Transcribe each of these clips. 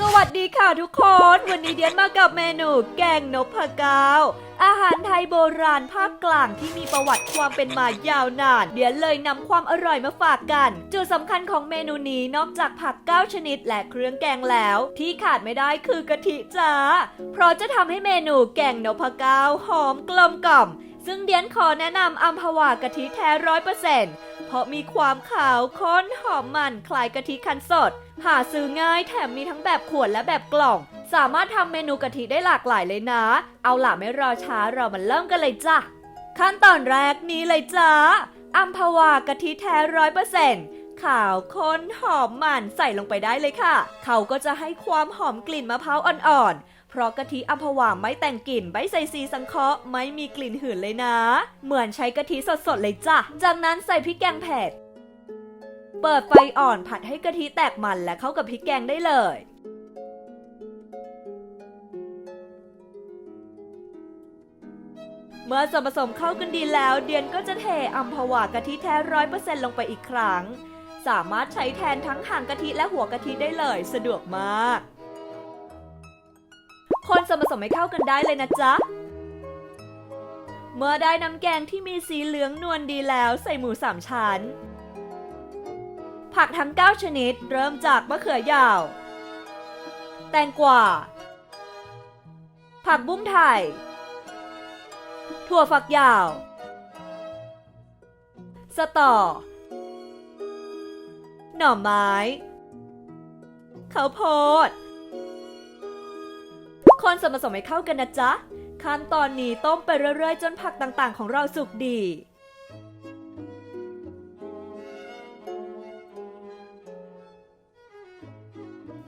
สวัสดีค่ะทุกคน วันนี้เดียนมากับเมนูแกงนพเกาอาหารไทยโบราณภาคกลางที่มีประวัติความเป็นมายาวนาน เดียนเลยนำความอร่อยมาฝากกัน จุดสำคัญของเมนูนี้นอกจากผัก9ชนิดและเครื่องแกงแล้ว ที่ขาดไม่ได้คือกะทิจ้า เพราะจะทำให้เมนูแกงนพเกาหอมกลมกล่อม ซึ่งเดียนขอแนะนำอัมพวากะทิแท้ร้อยเปอร์เซ็นต์ เพราะมีความขาวข้นหอมมันคล้ายกะทิคั้นสด หาซื้อง่ายแถมมีทั้งแบบขวดและแบบกล่อง สามารถทำเมนูกะทิได้หลากหลายเลยนะ เอาล่ะไม่รอช้าเรามาเริ่มกันเลยจ้ะ ขั้นตอนแรกนี้เลยจ้าอัมพวากะทิแท้ร้อยเปอร์เซ็นต์ ขาวข้นหอมมันใส่ลงไปได้เลยค่ะ เขาก็จะให้ความหอมกลิ่นมะพร้าวอ่อนๆ เพราะกะทิอัมพวาไม่แต่งกลิ่นไม่ใส่ซีสังเคราะห์ไม่มีกลิ่นหืนเลยนะ เหมือนใช้กะทิสดๆเลยจ้ะ จากนั้นใส่พริกแกงเผ็ด เปิดไฟอ่อนผัดให้กะทิแตกมันและเข้ากับพริกแกงได้เลยเมื่อส่วนผสมเข้ากันดีแล้ว เดียนก็จะเทอัมพวากะทิแท้ร้อยเปอร์เซ็นต์ลงไปอีกครั้ง สามารถใช้แทนทั้งหางกะทิและหัวกะทิได้เลย สะดวกมาก คนส่วนผสมให้เข้ากันได้เลยนะจ๊ะ เมื่อได้น้ำแกงที่มีสีเหลืองนวลดีแล้วใส่หมูสามชั้น ผักทั้ง 9 ชนิดเริ่มจากมะเขือยาว แตงกวา ผักบุ้งไทย ถั่วฝักยาว สตอ หน่อไม้ข้าวโพด คนส่วนผสมให้เข้ากันนะจ๊ะ ขั้นตอนนี้ต้มไปเรื่อยๆ จนผักต่างๆ ของเราสุกดี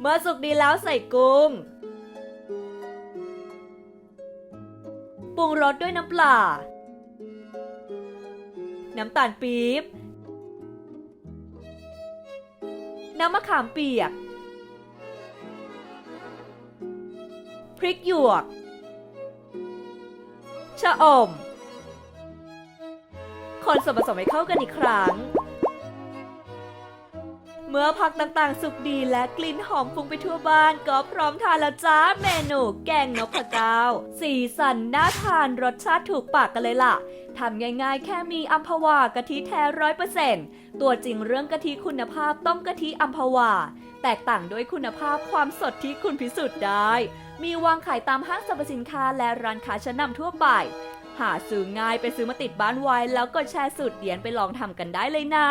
เมื่อสุกดีแล้วใส่กุ้ง ปรุงรสด้วยน้ำปลา น้ำตาลปี๊บ น้ำมะขามเปียก พริกหยวก ชะอม คนส่วนผสมให้เข้ากันอีกครั้ง เมื่อผักต่างๆ สุกดีและกลิ่นหอมฟุ้งไปทั่วบ้าน ก็พร้อมทานแล้วจ้าเมนูแกงนพเกาสีสันน่าทานรสชาติถูกปากกันเลยล่ะทำง่ายๆ แค่มีอัมพวากะทิแท้ร้อยเปอร์เซ็นต์ตัวจริงเรื่องกะทิคุณภาพต้องกะทิอัมพวา แตกต่างด้วยคุณภาพความสดที่คุณพิสูจน์ได้ มีวางขายตามห้างสรรพสินค้าและร้านค้าชั้นนำทั่วไปหาซื้อง่ายไปซื้อมาติดบ้านไว้แล้วก็แชร์สูตรเดียนไปลองทำกันได้เลยนะ